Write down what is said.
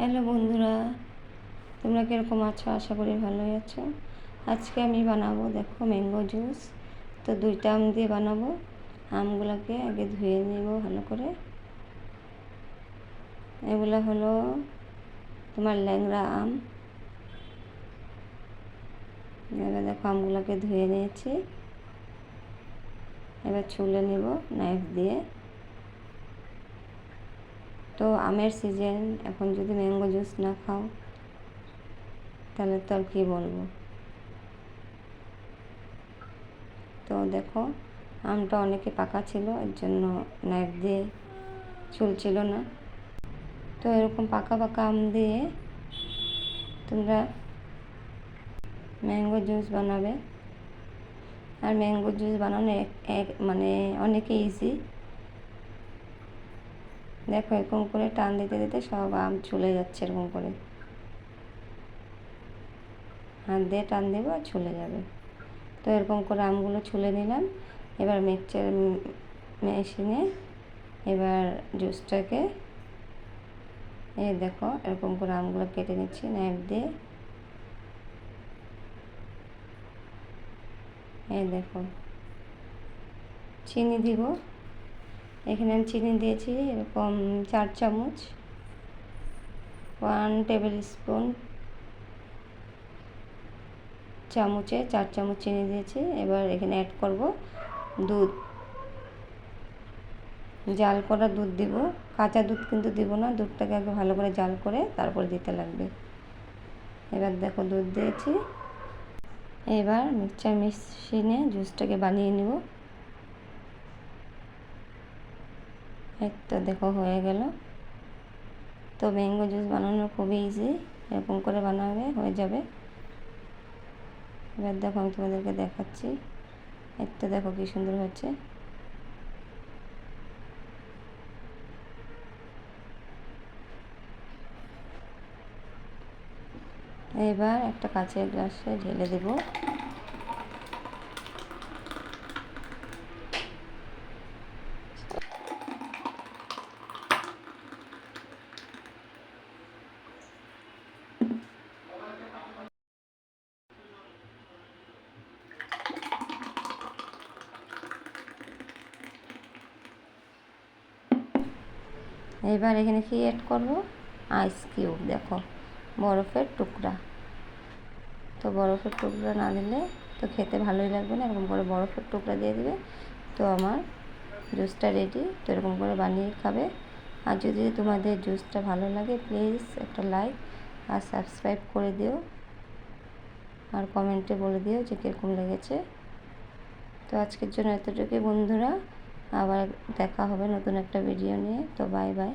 Hello বন্ধুরা, তোমরা কীরকম আছো? আশা করি ভালোই আছো। আজকে আমি বানাবো, দেখো ম্যাঙ্গো জুস তো দুইটা আম দিয়ে বানাবো। আমগুলোকে আগে ধুয়ে নেব ভালো করে। এগুলো হলো তোমার ল্যাংড়া আম। এবার দেখো আমগুলোকে ধুয়ে নিয়েছি। এবার ছুলে নেব নাইফ দিয়ে। তো আমের সিজন এখন যদি ম্যাঙ্গো জুস না খাও, তাহলে তো আর কী বলব? তো দেখো, আমটা অনেকে পাকা ছিল, এর জন্য নাইফ দিয়ে চুলছিল না। তো এরকম পাকা পাকা আম দিয়ে তোমরা ম্যাঙ্গো জুস বানাবে। আর ম্যাঙ্গো জুস বানানো এক মানে অনেক ইজি দেখো এরকম করে টান দিতে দিতে সব আম চলে যাচ্ছে এরকম করে। হাত দিয়ে টান দেবো আর চলে যাবে। তো এরকম করে আমগুলো ছুলে নিলাম। এবার মিক্সচার মেশিনে এবার জুসটাকে এই দেখো এরকম করে আমগুলো কেটে নিচ্ছি, নাইফ দিয়ে। এই দেখো, চিনি দিব। এখানে আমি চিনি দিয়েছি, এরকম চার চামচ। ওয়ান টেবিল স্পুন চামচে চার চামচ চিনি দিয়েছি, এবার এখানে অ্যাড করব দুধ। জাল করা দুধ দিব, কাঁচা দুধ কিন্তু দিব না, দুধটাকে আগে ভালো করে জাল করে তারপরে দিতে লাগবে। এবার দেখো দুধ দিয়েছি। এবার মিক্সচার মেশিনে জুসটাকে বানিয়ে নেব। তো দেখো হয়ে গেল। তো ম্যাঙ্গো জুস বানানো খুবই ইজি এরকম করে বানাবে, হয়ে যাবে। এবার দেখো আমি তোমাদেরকে দেখাচ্ছি। এই তো দেখো কী সুন্দর হচ্ছে। এবার একটা কাঁচের গ্লাসে ঢেলে দেবো। এবার এখানে কি অ্যাড করব? আইস কিউব দেখো। বরফের টুকরা। তো বরফের টুকরা না দিলে তো খেতে ভালোই লাগবে না। এরকম করে বরফের টুকরা দিয়ে দিবে। তো আমার জুসটা রেডি তো এরকম করে বানিয়ে খাবে। আর যদি তোমাদের জুসটা ভালো লাগে প্লিজ একটা লাইক আর সাবস্ক্রাইব করে দিও। আর কমেন্টে বলে দিও যে কীরকম লেগেছে। তো আজকের জন্য এতটুকুই বন্ধুরা। আবার দেখা হবে নতুন একটা ভিডিও নিয়ে তো বাই বাই